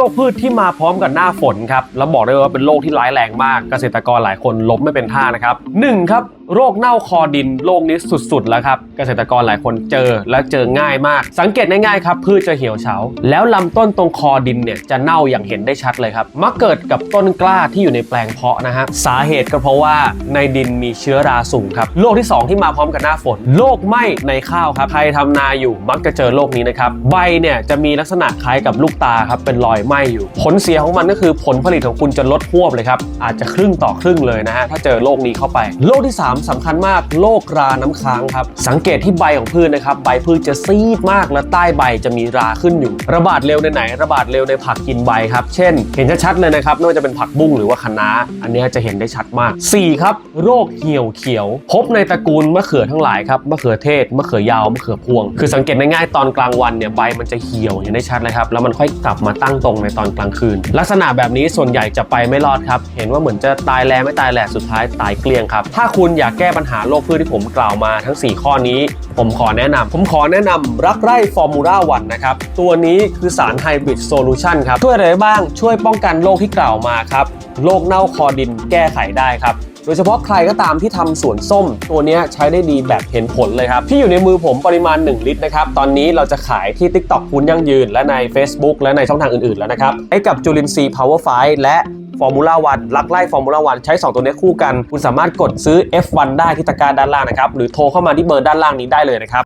รคพืชที่มาพร้อมกับหน้าฝนครับแล้วบอกได้ว่าเป็นโรคที่ร้ายแรงมากเกษตรกรหลายคนล้มไม่เป็นท่านะครับหนึ่งครับโรคเน่าคอดินโรคนี้สุดๆ แล้วครับ เกษตรกรหลายคนเจอและเจอง่ายมาก สังเกตง่ายๆครับ พืชจะเหี่ยวเฉา แล้วลำต้นตรงคอดินเนี่ยจะเน่าอย่างเห็นได้ชัดเลยครับ มักเกิดกับต้นกล้าที่อยู่ในแปลงเพาะนะฮะสาเหตุก็เพราะว่าในดินมีเชื้อราสูงครับโรคที่สองที่มาพร้อมกับหน้าฝนโรคไหม้ในข้าวครับใครทำนาอยู่มักจะเจอโรคนี้นะครับใบเนี่ยจะมีลักษณะคล้ายกับลูกตาครับเป็นรอยไหม้อยู่ ผลเสียของมันก็คือผลผลิตของคุณจะลดหวบเลยครับ อาจจะครึ่งต่อครึ่งเลยนะฮะ ถ้าเจอโรคนี้เข้าไป โรคที่ 3สำคัญมาก โรคราน้ำค้างครับ สังเกตที่ใบของพืชนะครับ ใบพืชจะซีดมากและใต้ใบจะมีราขึ้นอยู่ ระบาดเร็วในไหน ระบาดเร็วในผักกินใบครับ เช่น เห็นชัดๆเลยนะครับ ไม่ว่าจะเป็นผักบุ้งหรือว่าคะน้า อันนี้จะเห็นได้ชัดมาก 4. ครับ โรคเหี่ยวเขียว พบในตระกูลมะเขือทั้งหลายครับมะเขือเทศมะเขือยาวมะเขือพวง คือสังเกตง่ายๆตอนกลางวันเนี่ยใบมันจะเหี่ยวเห็นได้ชัดเลยครับแล้วมันค่อยกลับมาตั้งตรงในตอนกลางคืน ลักษณะแบบนี้ส่วนใหญ่จะไปไม่รอดครับ เห็นว่าเหมือนจะตายแลไม่ตายแหละสุดท้ายตายเกลี้ยงครับ ถ้าคุณอยากแก้ปัญหาโรคพืชที่ผมกล่าวมาทั้ง 4 ข้อนี้ ผมขอแนะนำผมขอแนะนำรักไร่ฟอร์มูล่าวันนะครับ ตัวนี้คือสารไฮบริดโซลูชันครับ ช่วยอะไรบ้าง ช่วยป้องกันโรคที่กล่าวมาครับ โรคเน่าคอดินแก้ไขได้ครับ โดยเฉพาะใครก็ตามที่ทำสวนส้ม ตัวนี้ใช้ได้ดีแบบเห็นผลเลยครับ ที่อยู่ในมือผมปริมาณ 1 ลิตรนะครับ ตอนนี้เราจะขายที่ TikTok คุณยั่งยืน และใน Facebook และในช่องทางอื่นๆแล้วนะครับให้กับจุลินทรีย์ Power 5และฟอร์มูล่าวันลักไล่ฟอร์มูล่าวันใช้ 2 ตัวนี้คู่กัน คุณสามารถกดซื้อ F1 ได้ที่ตะกร้าด้านล่างนะครับ หรือโทรเข้ามาที่เบอร์ด้านล่างนี้ได้เลยนะครับ